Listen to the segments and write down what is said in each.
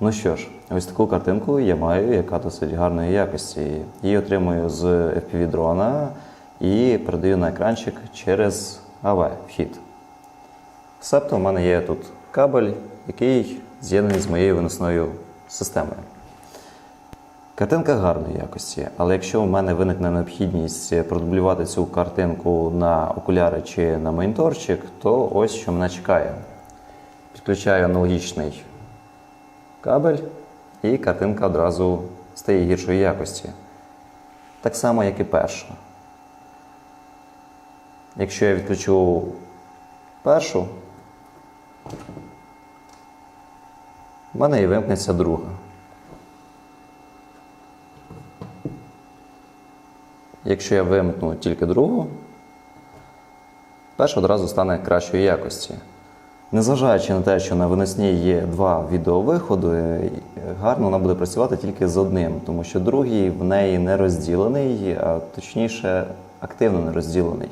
Ну що ж, ось таку картинку я маю, яка досить гарної якості. Її отримую з FPV дрона і передаю на екранчик через AV вхід. Себто в мене є тут кабель, який з'єднаний з моєю виносною системою. Картинка гарної якості, але якщо у мене виникне необхідність продублювати цю картинку на окуляри чи на моніторчик, то ось що мене чекає. Підключаю аналогічний кабель, і картинка одразу стає гіршої якості. Так само, як і перша. Якщо я відключу першу, в мене і вимкнеться друга. Якщо я вимкну тільки другу, перша одразу стане кращої якості. Незважаючи на те, що на виносній є два відеовиходи, гарно вона буде працювати тільки з одним, тому що другий в неї не розділений, а точніше активно не розділений.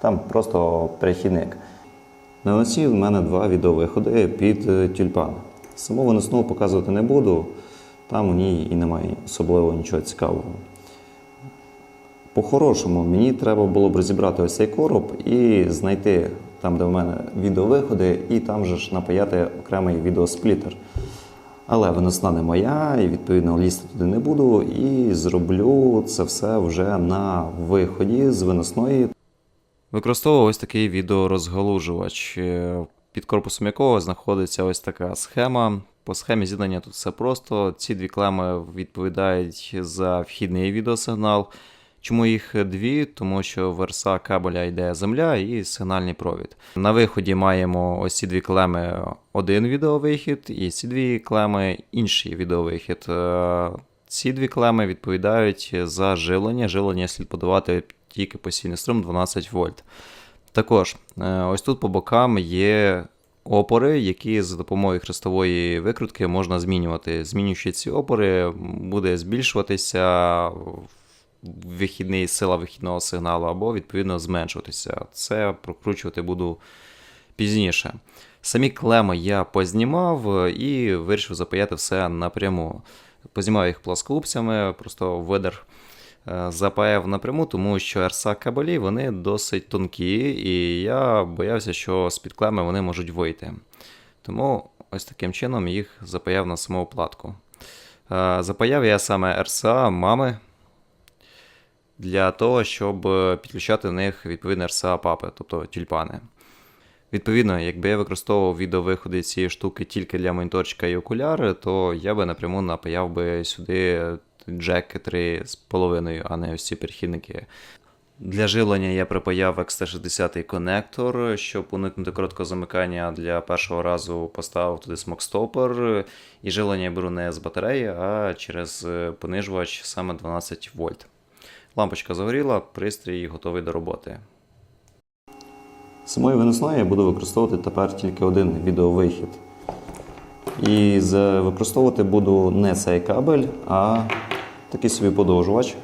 Там просто перехідник. На виносі в мене два відеовиходи під е, тюльпан. Саму виносну показувати не буду, там у ній і немає особливо нічого цікавого. По-хорошому, мені треба було б розібрати ось цей короб і знайти там, де в мене відеовиходи, і там же ж напаяти окремий відеосплітер. Але виносна не моя, і відповідно лізти туди не буду. І зроблю це все вже на виході з виносної. Використовував ось такий відеорозгалужувач, е, під корпусом якого знаходиться ось така схема. По схемі з'єднання тут все просто. Ці дві клеми відповідають за вхідний відеосигнал. Чому їх дві? Тому що в RSA кабеля йде земля і сигнальний провід. На виході маємо ось ці дві клеми один відеовихід, і ці дві клеми інший відеовихід. Е, Ці дві клеми відповідають за живлення. Живлення слід подавати тільки постійний струм 12 вольт. Також е, ось тут по бокам є опори, які за допомогою хрестової викрутки можна змінювати. Змінюючи ці опори, буде збільшуватися вихідний сила вихідного сигналу, або відповідно зменшуватися. Це прокручувати буду пізніше. Самі клеми я познімав і вирішив запаяти все напряму. Познімав їх плоскоупцями, просто видер е, запаяв напряму, тому що RSA кабелі вони досить тонкі, і я боявся, що з-під клеми вони можуть вийти. Тому ось таким чином їх запаяв на саму платку. Е, Запаяв я саме RSA мами для того, щоб підключати до них відповідно RSA папи, тобто тюльпани. Відповідно, якби я використовував відеовиходи цієї штуки тільки для моніторчика і окуляри, то я би напряму напаяв би сюди джеки 3,5, а не ось ці перехідники. Для живлення я припаяв XT60 конектор, щоб уникнути короткого замикання. Для першого разу поставив туди смокстопер. І живлення я беру не з батареї, а через е, понижувач саме 12 вольт. Лампочка загоріла, пристрій готовий до роботи. Самою виносною я буду використовувати тепер тільки один відеовихід. І використовувати буду не цей кабель, а такий собі подовжувач,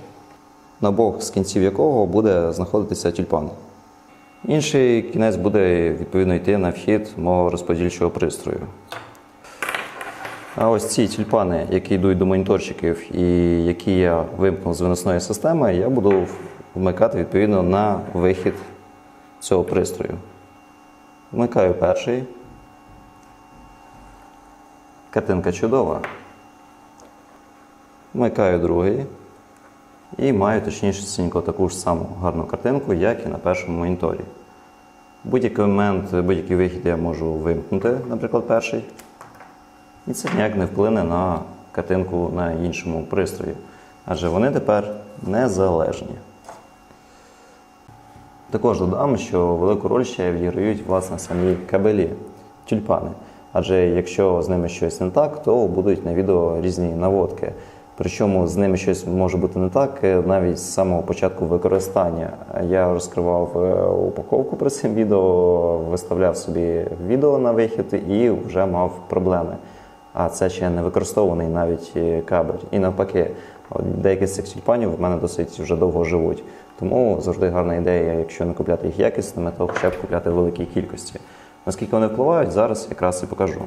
на бок з кінців якого буде знаходитися тюльпан. Інший кінець буде відповідно йти на вхід мого розподільчого пристрою. А ось ці тюльпани, які йдуть до моніторчиків і які я вимкнув з виносної системи, я буду вмикати відповідно на вихід цього пристрою. Вмикаю перший. Картинка чудова. Вмикаю другий. І маю точніше таку ж саму гарну картинку, як і на першому моніторі. Будь-який момент, будь-який вихід я можу вимкнути, наприклад, перший. І це ніяк не вплине на картинку на іншому пристрої. Адже вони тепер незалежні. Також додам, що велику роль ще відіграють власне самі кабелі, тюльпани. Адже якщо з ними щось не так, то будуть на відео різні наводки. Причому з ними щось може бути не так е, навіть з самого початку використання. Я розкривав е, упаковку при цим відео, виставляв собі відео на вихід і вже мав проблеми. А це ще не використований навіть е, кабель. І навпаки, деякі з цих тюльпанів в мене досить вже довго живуть. Тому завжди гарна ідея, якщо не купляти їх якісними, то хоча б купляти в великій кількості. Наскільки вони впливають, зараз якраз і покажу.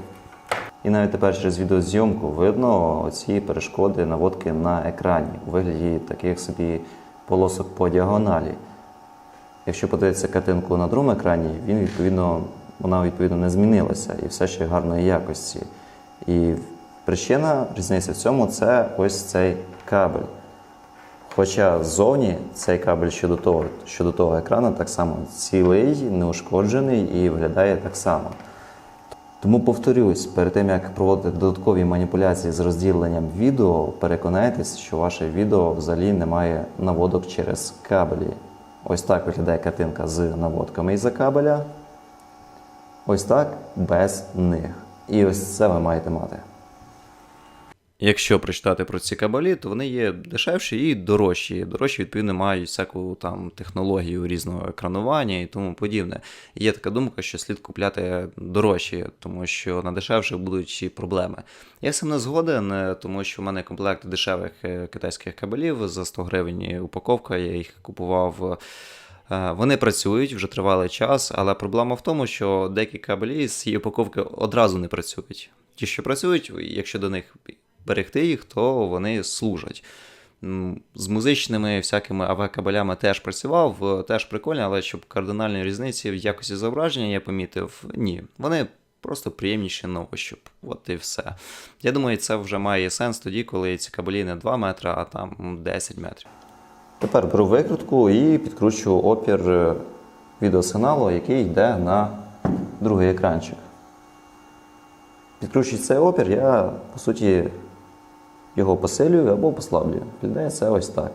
І навіть тепер через відеозйомку видно ці перешкоди наводки на екрані у вигляді таких собі полосок по діагоналі. Якщо подивитися картинку на другому екрані, він відповідно, вона відповідно не змінилася і все ще гарної якості. І причина різниці в цьому це ось цей кабель. Хоча ззовні цей кабель щодо того, щодо того екрану так само цілий, неушкоджений і виглядає так само. Тому повторюсь, перед тим як проводити додаткові маніпуляції з розділенням відео, переконайтесь, що ваше відео взагалі не має наводок через кабелі. Ось так виглядає картинка з наводками із-за кабеля. Ось так без них. І ось це ви маєте мати. Якщо прочитати про ці кабелі, то вони є дешевші і дорожчі. Дорожчі, відповідно, мають всяку там технологію різного екранування і тому подібне. І є така думка, що слід купляти дорожчі, тому що на дешевших будуть і проблеми. Я цим не згоден, е, тому що в мене комплект дешевих е, китайських кабелів за 100 гривень упаковка, я їх купував. Е, Вони працюють вже тривалий час, але проблема в тому, що деякі кабелі з цієї упаковки одразу не працюють. Ті, що працюють, якщо до них берегти їх, то вони служать. З музичними всякими АВ-кабелями теж працював, е, теж прикольно, але щоб кардинальної різниці в якості зображення я помітив, ні. Вони просто приємніші на. От і все. Я думаю, це вже має сенс тоді, коли ці кабелі не 2 метри, а там 10 метрів. Тепер беру викрутку і підкручую опір е, відеосигналу, який йде на другий екранчик. Підкручуючи цей опір, я по суті його посилюю або послаблюю. Виглядає це ось так.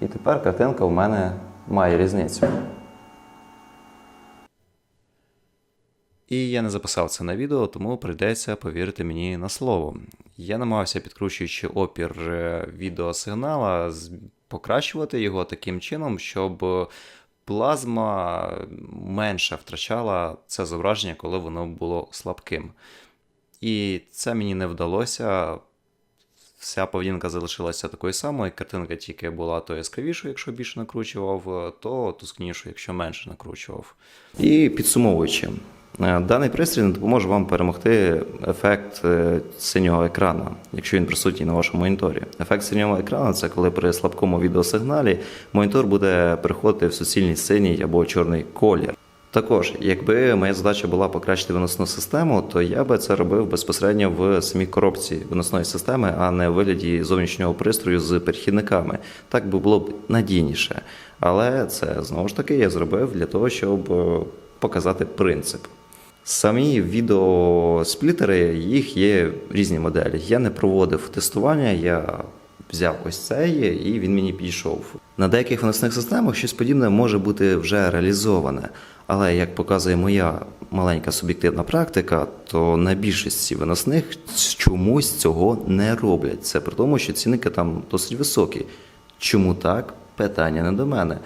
І тепер картинка в мене має різницю. І я не записав це на відео, тому прийдеться повірити мені на слово. Я намагався, підкручуючи опір е, відеосигнала, покращувати його таким чином, щоб плазма менше втрачала це зображення, коли воно було слабким. І це мені не вдалося. Вся поведінка залишилася такою самою, картинка тільки була то яскравішою, якщо більше накручував, то тускнішою, якщо менше накручував. І підсумовуючи, е, даний пристрій не допоможе вам перемогти ефект е, синього екрану, якщо він присутній на вашому моніторі. Ефект синього екрану це коли при слабкому відеосигналі монітор буде переходити в суцільний синій або чорний колір. Також, якби моя задача була покращити виносну систему, то я би це робив безпосередньо в самій коробці виносної системи, а не в вигляді зовнішнього пристрою з перехідниками. Так би було б надійніше. Але це знову ж таки я зробив для того, щоб е, показати принцип. Самі відеосплітери, їх є різні моделі. Я не проводив тестування, я взяв ось цей і він мені підійшов. На деяких виносних системах щось подібне може бути вже реалізоване. Але як показує моя маленька суб'єктивна практика, то на більшості виносних чомусь цього не роблять. Це при тому, що цінники там досить високі. Чому так? Питання не до мене.